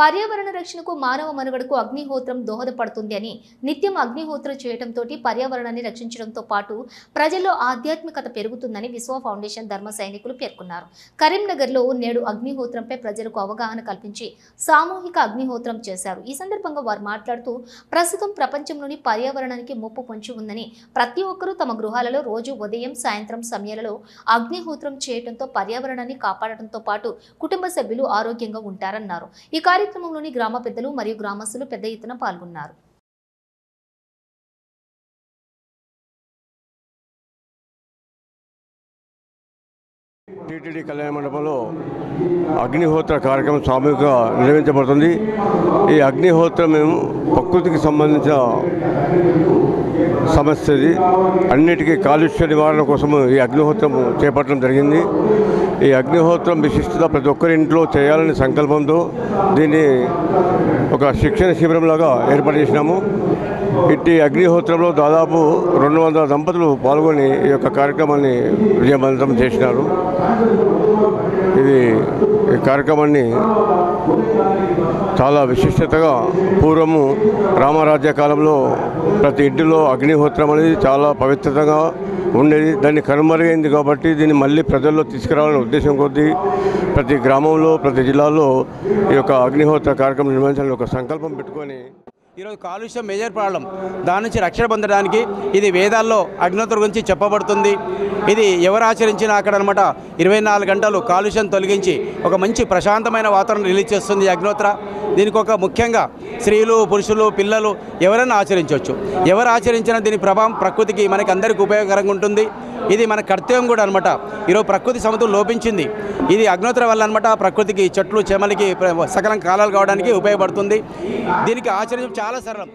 పర్యావరణ రక్షణకు మానవ మనుగడకు అగ్నిహోత్రం దోహదపడుతుంది అని నిత్యం అగ్నిహోత్రం చేయడంతో పర్యావరణాన్ని రక్షించడంతో పాటు ప్రజల్లో ఆధ్యాత్మికత పెరుగుతుందని విశ్వ ఫౌండేషన్ ధర్మ సైనికులు పేర్కొన్నారు. కరీంనగర్లో నేడు అగ్నిహోత్రంపై ప్రజలకు అవగాహన కల్పించి సామూహిక అగ్నిహోత్రం చేశారు. ఈ సందర్భంగా వారు మాట్లాడుతూ ప్రస్తుతం ప్రపంచంలోని పర్యావరణానికి ముప్పు పొంచి ఉందని ప్రతి ఒక్కరూ తమ గృహాలలో రోజు ఉదయం సాయంత్రం సమయాలలో అగ్నిహోత్రం చేయడంతో పర్యావరణాన్ని కాపాడటంతో పాటు కుటుంబ సభ్యులు ఆరోగ్యంగా ఉంటారన్నారు. ఈ కార్యక్రమంలోని గ్రామ పెద్దలు మరియు గ్రామస్తులు పెద్ద ఎత్తున పాల్గొన్నారు. టీటీడీ కళ్యాణ మండపంలో అగ్నిహోత్ర కార్యక్రమం సామూహికంగా నిర్వహించబడుతుంది. ఈ అగ్నిహోత్రం మేము ప్రకృతికి సంబంధించిన సమస్య ఇది అన్నిటికీ కాలుష్య నివారణ కోసం ఈ అగ్నిహోత్రం చేపట్టడం జరిగింది. ఈ అగ్నిహోత్రం విశిష్టత ప్రతి ఒక్కరి ఇంట్లో చేయాలనే సంకల్పంతో దీన్ని ఒక శిక్షణ శిబిరంలాగా ఏర్పాటు చేసినాము. ఇట్టి అగ్నిహోత్రంలో దాదాపు రెండు వందల దంపతులు పాల్గొని ఈ యొక్క కార్యక్రమాన్ని విజయవంతం చేసినారు. ఇది ఈ కార్యక్రమాన్ని చాలా విశిష్టతగా పూర్వము రామరాజ్య కాలంలో ప్రతి ఇంటిలో అగ్నిహోత్రం అనేది చాలా పవిత్రతగా ఉండేది. దాన్ని కనుమరుగైంది కాబట్టి దీన్ని మళ్ళీ ప్రజల్లో తీసుకురావాలనే ఉద్దేశం కొద్దీ ప్రతి గ్రామంలో ప్రతి జిల్లాలో ఈ యొక్క అగ్నిహోత్ర కార్యక్రమం నిర్వహించాలని ఒక సంకల్పం పెట్టుకొని ఈరోజు కాలుష్యం మేజర్ ప్రాబ్లం. దాని నుంచి రక్షణ పొందడానికి ఇది వేదాల్లో అగ్నిహోత్ర గురించి చెప్పబడుతుంది. ఇది ఎవరు ఆచరించినా అక్కడ అనమాట ఇరవై నాలుగు గంటలు కాలుష్యం తొలగించి ఒక మంచి ప్రశాంతమైన వాతావరణం రిలీజ్ చేస్తుంది అగ్నోత్ర అగ్నిహోత్ర. దీనికి ఒక ముఖ్యంగా స్త్రీలు పురుషులు పిల్లలు ఎవరైనా ఆచరించవచ్చు. ఎవరు ఆచరించినా దీని ప్రభావం ప్రకృతికి మనకి అందరికీ ఉపయోగకరంగా ఉంటుంది. ఇది మన కర్తవ్యం కూడా అనమాట ఈరోజు ప్రకృతి సమతులు లోపించింది. ఇది అగ్నిహోత్ర వల్ల అనమాట ప్రకృతికి చెట్లు చెమలకి సకలం కాలాలు కావడానికి ఉపయోగపడుతుంది. దీనికి ఆచరించడం చాలా సరళం.